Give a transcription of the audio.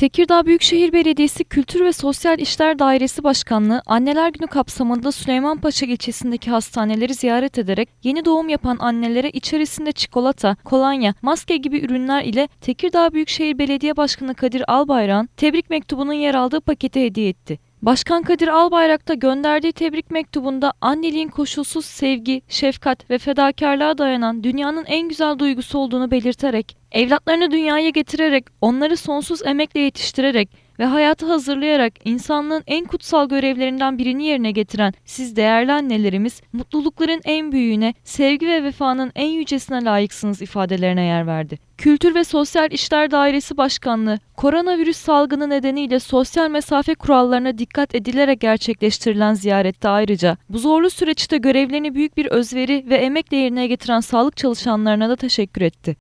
Tekirdağ Büyükşehir Belediyesi Kültür ve Sosyal İşler Dairesi Başkanlığı Anneler Günü kapsamında Süleymanpaşa ilçesindeki hastaneleri ziyaret ederek yeni doğum yapan annelere içerisinde çikolata, kolonya, maske gibi ürünler ile Tekirdağ Büyükşehir Belediye Başkanı Kadir Albayrak'ın tebrik mektubunun yer aldığı paketi hediye etti. Başkan Kadir Albayrak da gönderdiği tebrik mektubunda anneliğin koşulsuz sevgi, şefkat ve fedakarlığa dayanan dünyanın en güzel duygusu olduğunu belirterek, evlatlarını dünyaya getirerek, onları sonsuz emekle yetiştirerek ve hayata hazırlayarak insanlığın en kutsal görevlerinden birini yerine getiren siz değerli annelerimiz, mutlulukların en büyüğüne, sevgi ve vefanın en yücesine layıksınız ifadelerine yer verdi. Kültür ve Sosyal İşler Dairesi Başkanlığı, koronavirüs salgını nedeniyle sosyal mesafe kurallarına dikkat edilerek gerçekleştirilen ziyarette ayrıca bu zorlu süreçte görevlerini büyük bir özveri ve emekle yerine getiren sağlık çalışanlarına da teşekkür etti.